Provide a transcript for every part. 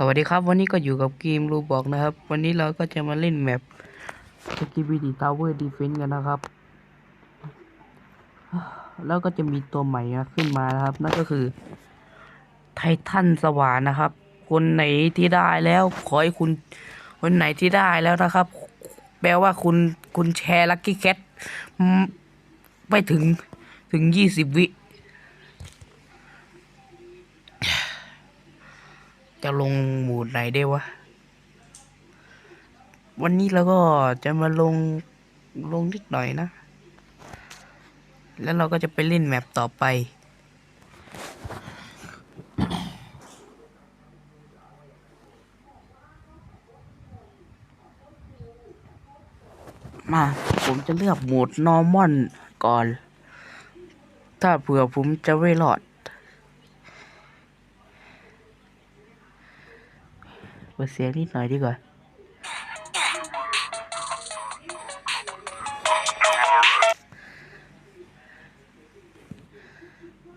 สวัสดีครับ วันนี้ก็อยู่กับเกมรูบอกนะครับ วันนี้เราก็จะมาเล่นแมป SKBD Tower Defense กันนะครับ แล้วก็จะมีตัวใหม่ขึ้นมานะครับ นั่นก็คือไททันสวรรค์นะครับ คนไหนที่ได้แล้วขอให้คุณ คนไหนที่ได้แล้วนะครับ แปลว่าคุณคุณแชร์ลัคกี้แคทไปถึงถึงยี่สิบวิ จะลงหมูดไหนได้วะ วันนี้เราก็จะมาลงลงนิดหน่อยนะ แล้วเราก็จะไปเล่นแมปต่อไป มาผมจะเลือกโหมด normal ก่อน ถ้าเผื่อผมจะไม่รอด ปิดเสียงนิดหน่อยดีกว่า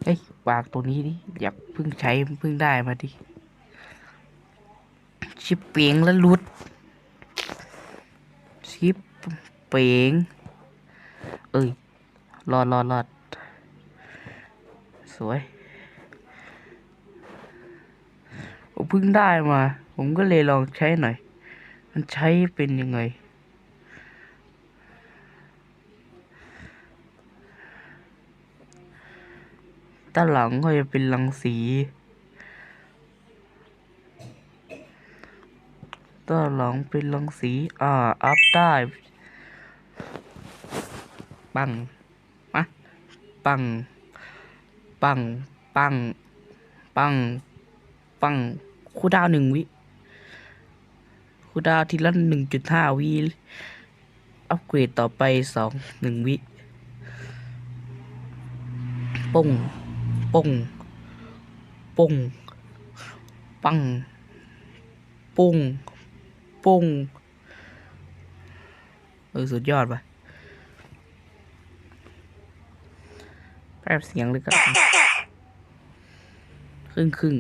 เอ้ยวางตรงนี้ดิอยากเพิ่งใช้เพิ่งได้มาดิ ชิปเปียงแล้วลุด ชิปเปียงเอ้ยรอดรอดรอดสวยผมเพิ่งได้มา ผมก็เลยลองใช้หน่อย มันใช้เป็นยังไง ด้านหลังก็จะเป็นรังสี ด้านหลังเป็นรังสี อ่า อัพได้ปังมาปัง ปัง ปัง ปัง ปังคูลดาวหนึ่งวิ คูดาวทีละหนึ่งจุดห้าวิอัปเกรดต่อไปสองหนึ่งวิป้งป้งป้งปังปุ้งปุ้งเออ สุดยอดว่ะแป๊บเสียงเลยกันครึ่งครึ่ง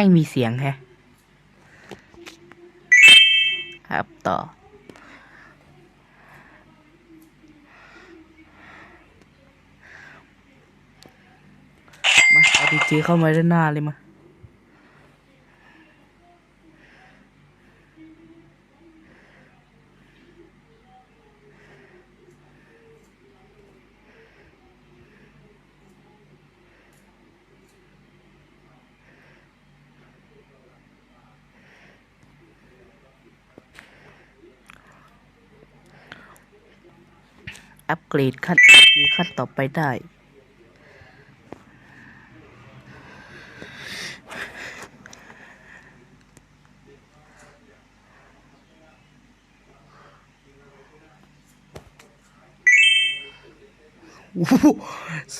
ไม่มีเสียงแฮะ ครับต่อ มาเอาดีเจเข้ามาด้านหน้าเลยมา อัปเกรดขั้นคือขั้นต่อไปได้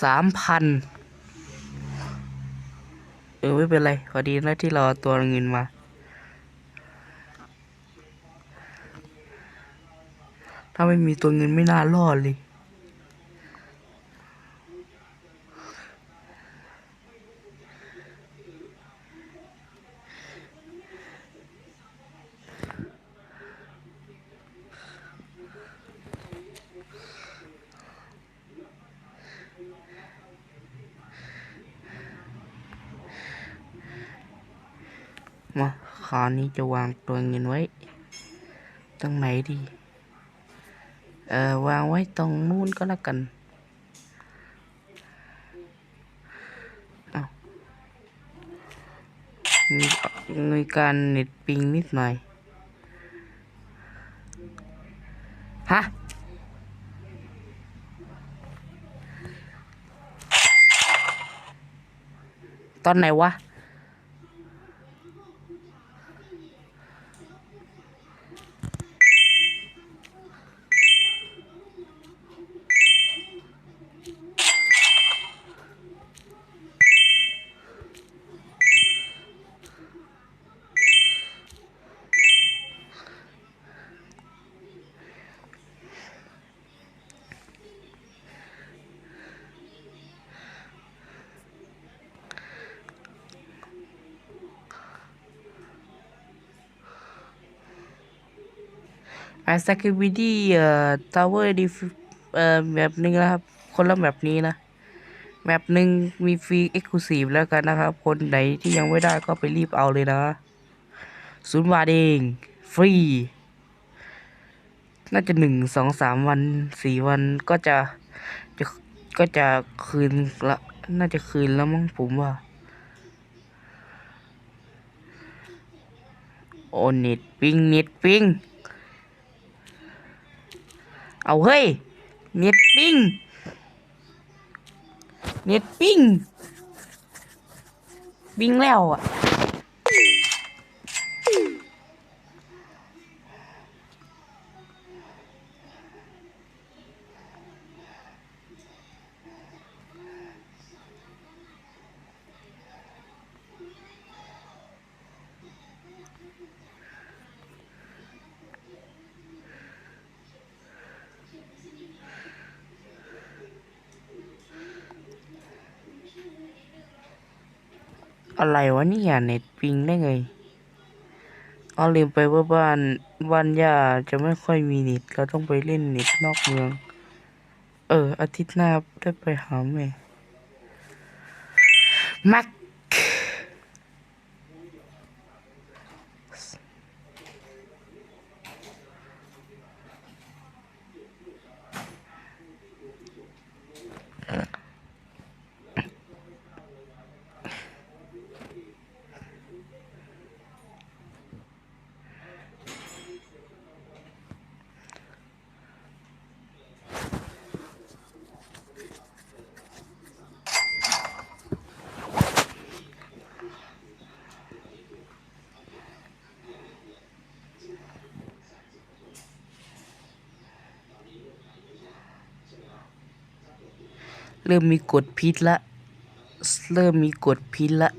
สามพันเออ ไม่เป็นไรขอดีนะที่เรอาตัวเงินมา ถ้าไม่มีตัวเงินไม่น่ารอดเลย มาคราวนี้จะวางตัวเงินไว้ ตรงไหนดี วางไว้ตรงนู้นก็แล้วกันเอามีมีการเน็ตปิงนิดหน่อย ฮะ ตอนไหนวะ ไอซักวิดี้เอ่อทาวเวอร์ดีเอ่อแบบนึงนะครับ คนละแบบนี้นะแบบหนึ่งมีฟรีเอ็กซ์คลูซีฟแล้วกันนะครับ คนไหนที่ยังไม่ได้ก็ไปรีบเอาเลยนะศูนย์บาทเองฟรี น่าจะหนึ่งสองสามวันสี่วันก็จะจะก็จะคืนละน่าจะคืนแล้วมั้งผมว่า โอเน็ตปิงเน็ตปิง เอาเฮ้ย เน็ตปิงเน็ตปิงปิงแล้วอะ อะไรวะเนี่ยเน็ตปิงได้ไงเอาลืมไปว่าบ้านบ้านย่าจะไม่ค่อยมีเน็ตเราต้องไปเล่นเน็ตนอกเมือง เออ อาทิตย์หน้าได้ไปหาแม่มัก เริ่มมีกฎพิษละ เริ่มมีกฎพิษละ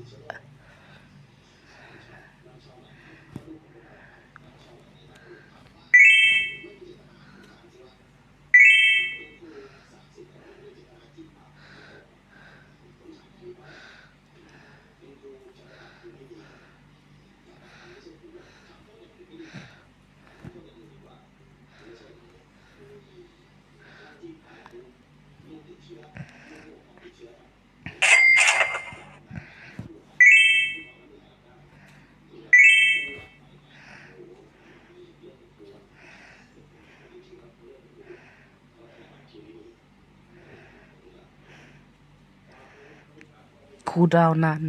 ครูดาวนาน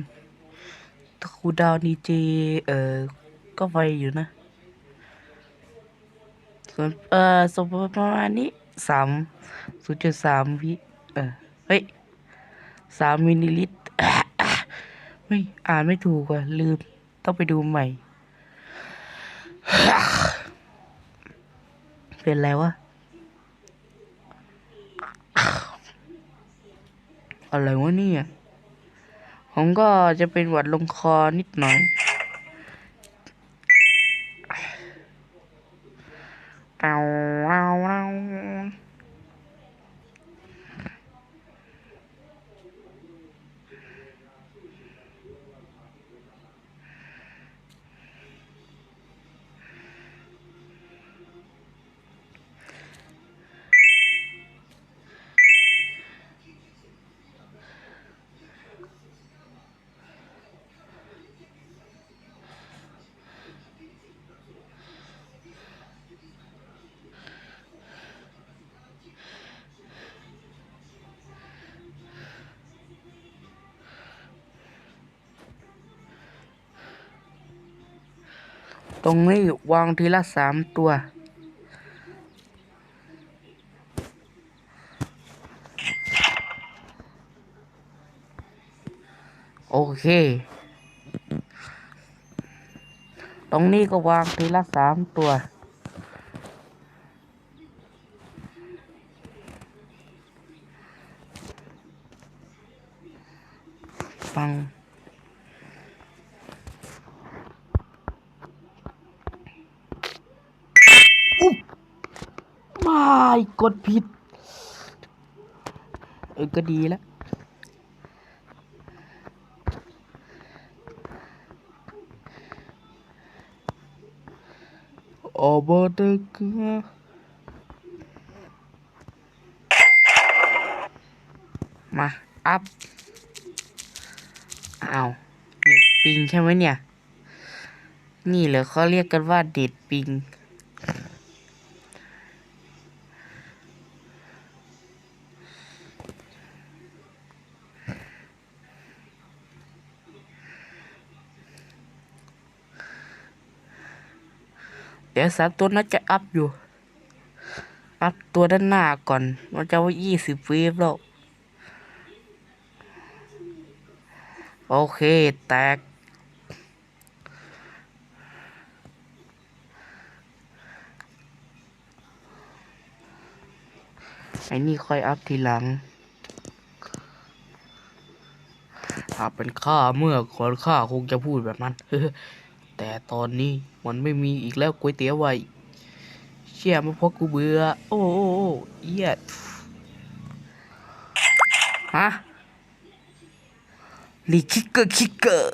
ถ้าครูดาวดีเจเอ่อก็ไวอยู่นะ ส่วนเอ่อสมประมาณนี้สามศูนย์จุดสามวิเออเฮ้ยสามมิลลิลิตรเฮ้ยอ่านไม่ถูกว่ะ ลืม ต้องไปดูใหม่ เป็นไรวะอะไรวะเนี่ย ผมก็จะเป็นหวัดลงคอนิดหน่อย ตรงนี้วางทีละสามตัว โอเค ตรงนี้ก็วางทีละสามตัว ฟัง ไม่กดผิด เออ ก็ดีแล้วอออกมาเถอะครับมา อัพอ้าวเน็ตปิงใช่ไหมเนี่ย นี่เหรอเขาเรียกกันว่าเด็ดปิง เดี๋ยวสามตัวน่าจะอัพอยู่ อัพตัวด้านหน้าก่อนมันจะว่ายี่สิบเวฟแล้ว โอเค แตกไอ้นี่ค่อยอัพทีหลังถ้าเป็นข้าเมื่อก่อนข้าคงจะพูดแบบนั้น แต่ตอนนี้มันไม่มีอีกแล้วก๋วยเตี๋ยวไวเชี่ยมาเพราะกูเบื่อ โอ้โอ้เอี้ยฮะลีคิกเกอร์คิกเกอร์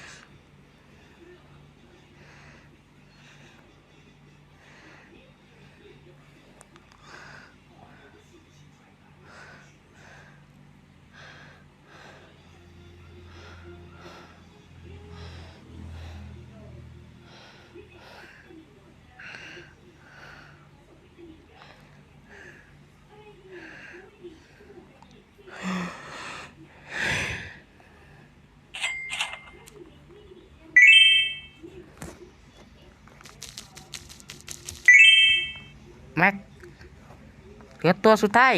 เหลือตัวสุดท้าย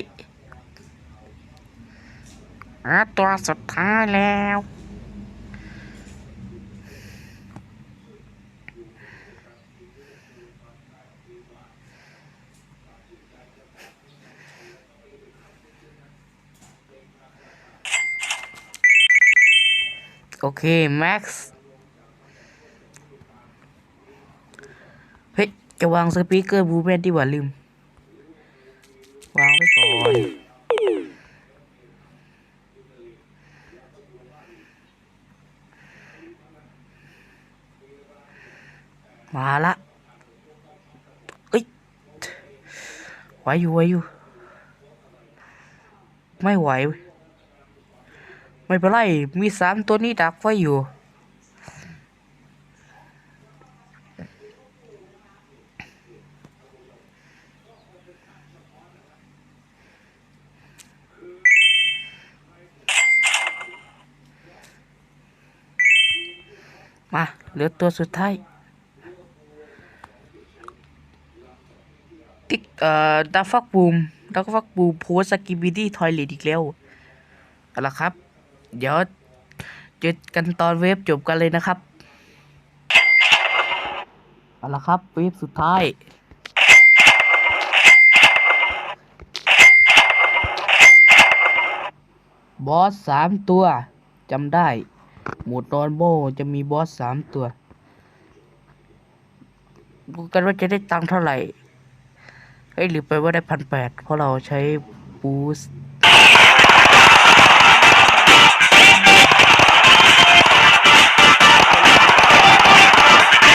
อะตัวสุดท้ายแล้วโอเค แม็กซ์ เฮ้ย จะวางสปีกเกอร์บูแมนดีกว่าลืม มาละเอ้ยไหวอยู่ไหวอยู่ ไม่ไหว ไม่เป็นไร มีสามตัวนี้ดักไว้อยู่ มา เหลือตัวสุดท้าย ติ๊ก เอ่อดาฟักบูมดาฟักบูมโพสกิบิดี้ทอยเลตอีกแล้วเอาละครับ เดี๋ยวเจอกันตอนเวฟจบกันเลยนะครับ เอาละครับ เวฟสุดท้าย บอสสามตัวจำได้ หมวดนอนโบจะมีบอสสามตัวดูกันว่าจะได้ตังค์เท่าไหร่ เอ้ยหรือไปว่าได้พันแปดเพราะเราใช้บูสต์